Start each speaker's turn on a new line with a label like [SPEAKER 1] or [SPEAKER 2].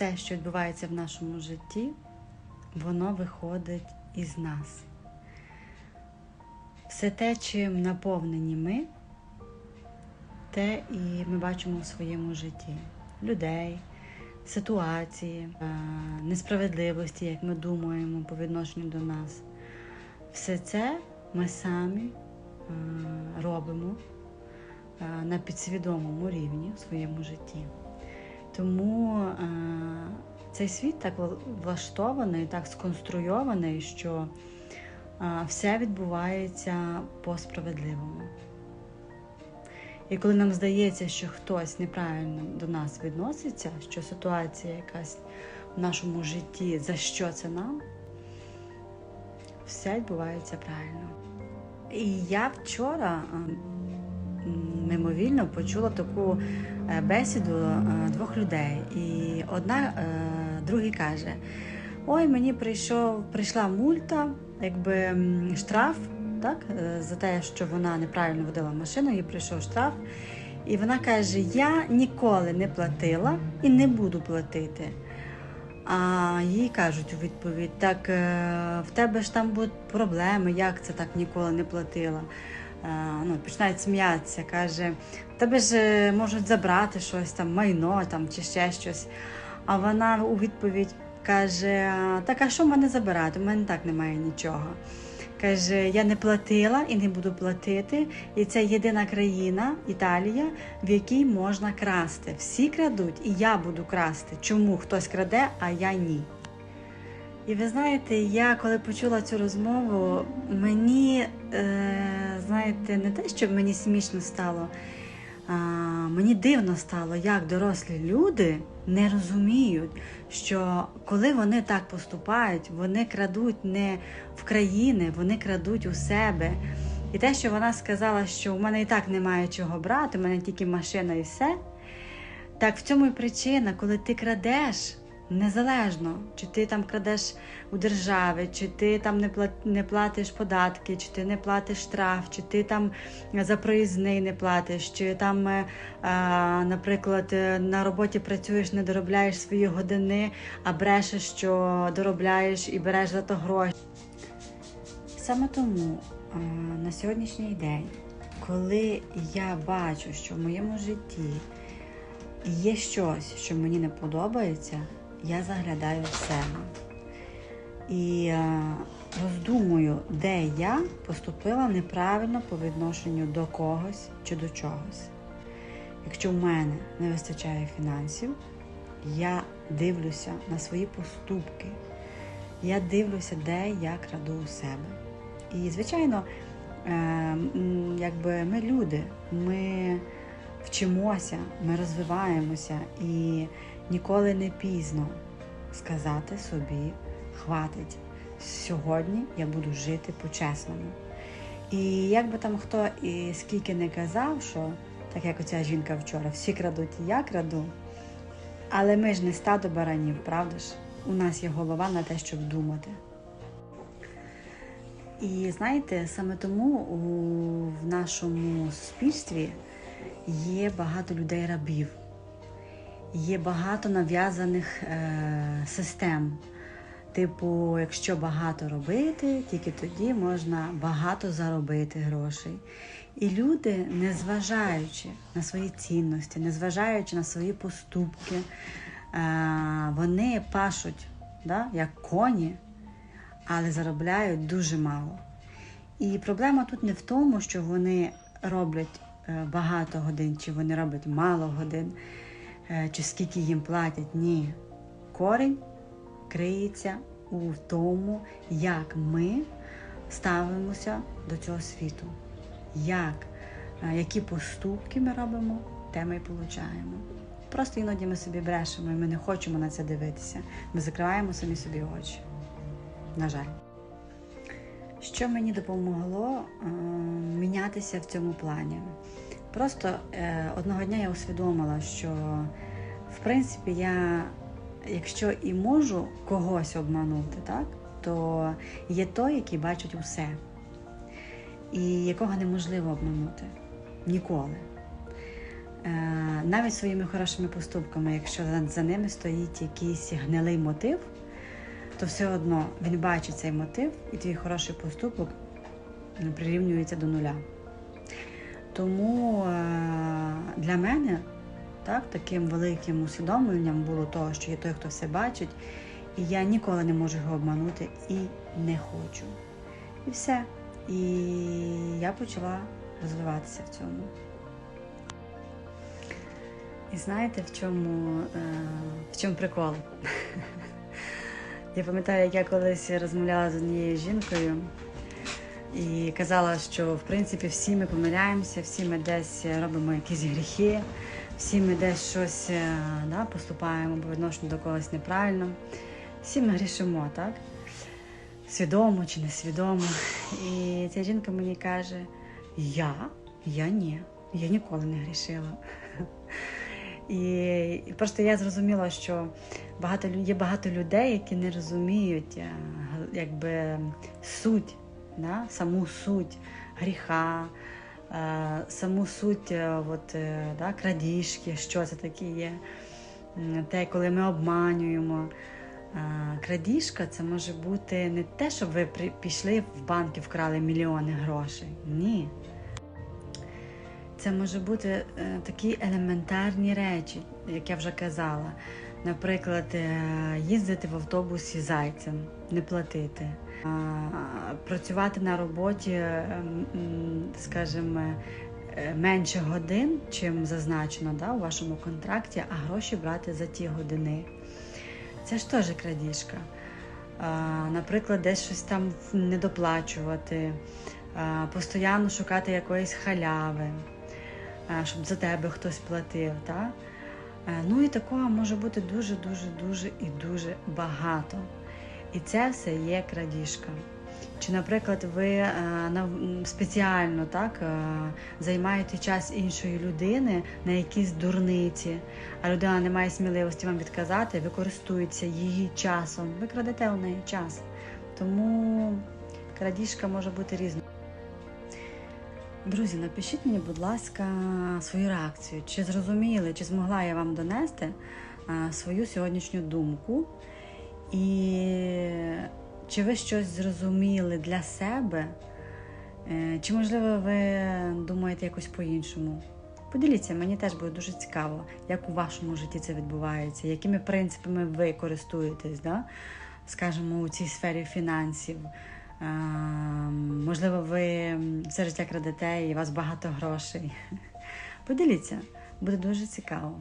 [SPEAKER 1] все, що відбувається в нашому житті, воно виходить із нас. Все те, чим наповнені ми, те і ми бачимо в своєму житті людей, ситуації, е, несправедливості, як ми думаємо по відношенню до нас. Все це ми самі е, робимо е, на підсвідомому рівні в своєму житті. Тому цей світ так влаштований, так сконструйований, що все відбувається по справедливому. І коли нам здається, що хтось неправильно до нас відноситься, що ситуація якась в нашому житті, за що це нам, все відбувається правильно. І я вчора мимовільно почула таку е, бесіду е, двох людей. І одна е, другий каже: Ой, мені прийшов, прийшла мульта, якби штраф так, за те, що вона неправильно водила машину, їй прийшов штраф. І вона каже: Я ніколи не платила і не буду платити. А їй кажуть у відповідь: так в тебе ж там будуть проблеми, як це так ніколи не платила ну, починають сміятися, каже, тебе ж е, можуть забрати щось там, майно там, чи ще щось. А вона у відповідь каже: Так, а що мене забирати? У мене так немає нічого. Каже, я не платила і не буду платити. І це єдина країна, Італія, в якій можна красти. Всі крадуть, і я буду красти. Чому хтось краде, а я ні. І ви знаєте, я коли почула цю розмову, мені, е, знаєте, не те, щоб мені смішно стало, а мені дивно стало, як дорослі люди не розуміють, що коли вони так поступають, вони крадуть не в країни, вони крадуть у себе. І те, що вона сказала, що в мене і так немає чого брати, у мене тільки машина і все. Так в цьому і причина, коли ти крадеш. Незалежно, чи ти там крадеш у держави, чи ти там не платиш податки, чи ти не платиш штраф, чи ти там за проїзний не платиш, чи там, е, наприклад, на роботі працюєш, не доробляєш свої години, а брешеш, що доробляєш і береш за то гроші. Саме тому на сьогоднішній день, коли я бачу, що в моєму житті є щось, що мені не подобається я заглядаю в себе і е, роздумую, де я поступила неправильно по відношенню до когось чи до чогось. Якщо в мене не вистачає фінансів, я дивлюся на свої поступки, я дивлюся, де я краду у себе. І, звичайно, е, якби ми люди, ми вчимося, ми розвиваємося і Ніколи не пізно сказати собі, хватить. Сьогодні я буду жити по-чесному. І як би там хто і скільки не казав, що так як оця жінка вчора, всі крадуть і я краду, але ми ж не стадо баранів, правда ж? У нас є голова на те, щоб думати. І знаєте, саме тому у, в нашому суспільстві є багато людей-рабів є багато нав'язаних е, систем. Типу, якщо багато робити, тільки тоді можна багато заробити грошей. І люди, незважаючи на свої цінності, незважаючи на свої поступки, е, вони пашуть да, як коні, але заробляють дуже мало. І проблема тут не в тому, що вони роблять е, багато годин, чи вони роблять мало годин. Е, чи скільки їм платять. Ні. Корінь криється у тому, як ми ставимося до цього світу. Як, е, Які поступки ми робимо, те ми і получаємо. Просто іноді ми собі брешемо і ми не хочемо на це дивитися. Ми закриваємо самі собі очі. На жаль. Що мені допомогло е, мінятися в цьому плані? Просто е, одного дня я усвідомила, що в принципі я, якщо і можу когось обманути, так, то є той, який бачить усе, і якого неможливо обманути ніколи. Е, навіть своїми хорошими поступками, якщо за- ними стоїть якийсь гнилий мотив, то все одно він бачить цей мотив, і твій хороший поступок ну, прирівнюється до нуля. Тому е, для мене так, таким великим усвідомленням було того, що є той, хто все бачить, і я ніколи не можу його обманути і не хочу. І все. І я почала розвиватися в цьому. І знаєте, в чому, е, в чому прикол? Я пам'ятаю, як я колись розмовляла з однією жінкою і казала, що в принципі всі ми помиляємося, всі ми десь робимо якісь гріхи, всі ми десь щось е, да, поступаємо по відношенню до когось неправильно. Всі ми грішимо, так? Свідомо чи несвідомо. І ця жінка мені каже: Я? Я ні, я ніколи не грішила. І, просто я зрозуміла, що багато є багато людей, які не розуміють е, якби суть, да? саму суть гріха, саму суть е, от, е, да, крадіжки, що це таке є. Те, коли ми обманюємо. Е, Крадіжка це може бути не те, щоб ви пішли в банк і вкрали мільйони грошей. Ні. Це може бути е, такі елементарні речі, як я вже казала. Наприклад, е, їздити в автобусі зайцем, не платити, працювати на роботі, е, скажімо, е, менше годин, чим зазначено да, у вашому контракті, а гроші брати за ті години. Це ж теж крадіжка. Наприклад, десь щось там не доплачувати, а, постійно шукати якоїсь халяви, щоб за тебе хтось платив. Так? Ну і такого може бути дуже, дуже, і дуже багато. І це все є крадіжка. Чи, наприклад, ви е, спеціально так е, займаєте час іншої людини на якісь дурниці, а людина не має сміливості вам відказати, ви користуєтеся її часом, ви крадете у неї час. Тому крадіжка може бути різною. Друзі, напишіть мені, будь ласка, свою реакцію. Чи зрозуміли, чи змогла я вам донести свою сьогоднішню думку? І чи ви щось зрозуміли для себе? Е, Чи, можливо, ви думаєте якось по-іншому? Поділіться, мені теж буде дуже цікаво, як у вашому житті це відбувається, якими принципами ви користуєтесь, да? скажімо, у цій сфері фінансів. Можливо, ви все життя крадете і у вас багато грошей. Поділіться, буде дуже цікаво.